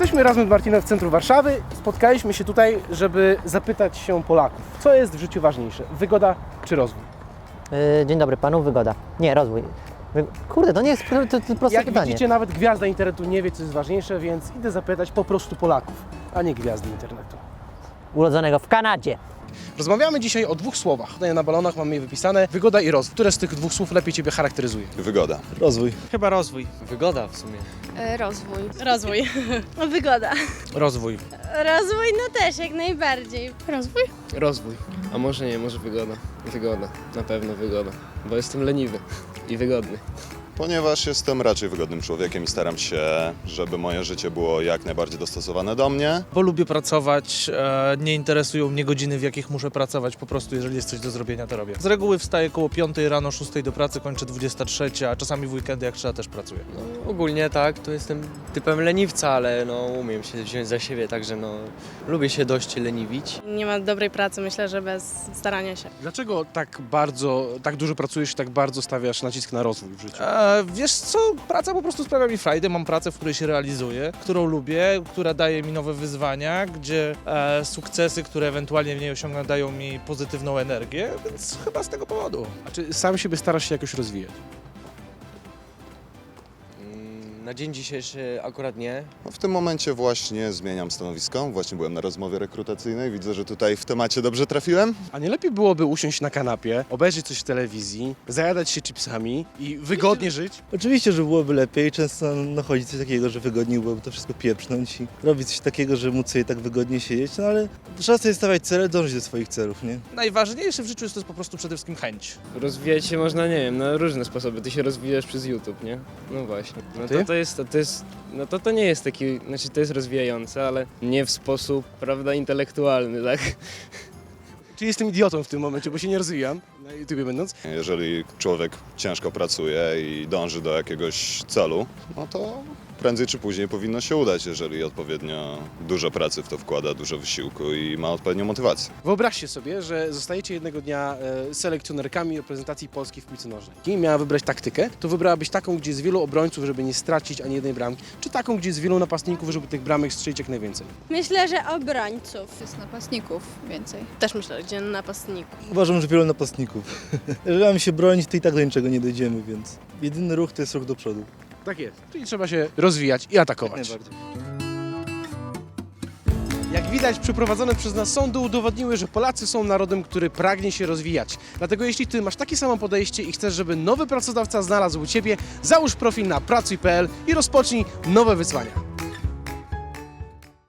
Jesteśmy razem z Martinem w centrum Warszawy. Spotkaliśmy się tutaj, żeby zapytać się Polaków, co jest w życiu ważniejsze, wygoda czy rozwój? Yy, Dzień dobry panu, wygoda. Nie, rozwój. Wy... Kurde, to nie jest to proste Jak pytanie. widzicie, nawet gwiazda internetu nie wie, co jest ważniejsze, więc idę zapytać po prostu Polaków, a nie gwiazdy internetu. Urodzonego w Kanadzie. Rozmawiamy dzisiaj o dwóch słowach. Tutaj na balonach mamy je wypisane. Wygoda i rozwój. Które z tych dwóch słów lepiej Ciebie charakteryzuje? Wygoda. Rozwój. Chyba rozwój. Wygoda w sumie. E, Rozwój. Rozwój. Wygoda. Rozwój. Rozwój no też jak najbardziej. Rozwój? Rozwój. A może nie, może wygoda. Wygoda. Na pewno wygoda. Bo jestem leniwy i wygodny. Ponieważ jestem raczej wygodnym człowiekiem i staram się, żeby moje życie było jak najbardziej dostosowane do mnie. Bo lubię pracować, e, nie interesują mnie godziny, w jakich muszę pracować. Po prostu, jeżeli jest coś do zrobienia, to robię. Z reguły wstaję koło 5 rano, 6 do pracy, kończę 23, a czasami w weekendy, jak trzeba, też pracuję. No, ogólnie tak, to jestem typem leniwca, ale no umiem się wziąć za siebie, także no lubię się dość leniwić. Nie ma dobrej pracy, myślę, że bez starania się. Dlaczego tak bardzo, tak dużo pracujesz i tak bardzo stawiasz nacisk na rozwój w życiu? E, wiesz co, praca po prostu sprawia mi frajdę, mam pracę, w której się realizuję, którą lubię, która daje mi nowe wyzwania, gdzie e, sukcesy, które ewentualnie w niej osiągnę, dają mi pozytywną energię, więc chyba z tego powodu. A czy sam siebie starasz się jakoś rozwijać? Na dzień dzisiejszy akurat nie. No, w tym momencie właśnie zmieniam stanowisko. Właśnie byłem na rozmowie rekrutacyjnej. Widzę, że tutaj w temacie dobrze trafiłem. A nie lepiej byłoby usiąść na kanapie, obejrzeć coś w telewizji, zajadać się chipsami i wygodnie żyć? Oczywiście, że byłoby lepiej. Często nachodzi coś takiego, że wygodniej byłoby to wszystko pieprznąć i robić coś takiego, że móc sobie tak wygodnie siedzieć, no ale trzeba sobie stawiać cele, dążyć do swoich celów, nie? Najważniejsze w życiu jest to po prostu przede wszystkim chęć. Rozwijać się można, nie wiem, na różne sposoby. Ty się rozwijasz przez YouTube, nie? No właśnie. No Ty? to, to jest, to, jest, no to to nie jest taki, znaczy to jest rozwijające, ale nie w sposób, prawda, intelektualny, tak? Czy jestem idiotą w tym momencie, bo się nie rozwijam na YouTubie będąc? Jeżeli człowiek ciężko pracuje i dąży do jakiegoś celu, no to prędzej czy później powinno się udać, jeżeli odpowiednio dużo pracy w to wkłada, dużo wysiłku i ma odpowiednią motywację. Wyobraźcie sobie, że zostajecie jednego dnia e, selekcjonerkami reprezentacji Polski w piłce nożnej. I miała wybrać taktykę, to wybrałabyś taką, gdzie jest wielu obrońców, żeby nie stracić ani jednej bramki, czy taką, gdzie jest wielu napastników, żeby tych bramek strzelić jak najwięcej? Myślę, że obrońców. Jest napastników więcej. Też myślę, że napastników. Uważam, że wielu napastników. Jeżeli mamy się bronić, to i tak do niczego nie dojdziemy, więc jedyny ruch to jest ruch do przodu. Tak jest. Czyli trzeba się rozwijać i atakować. Jak widać, przeprowadzone przez nas sądy udowodniły, że Polacy są narodem, który pragnie się rozwijać. Dlatego jeśli ty masz takie samo podejście i chcesz, żeby nowy pracodawca znalazł u ciebie, załóż profil na pracuj.pl i rozpocznij nowe wyzwania.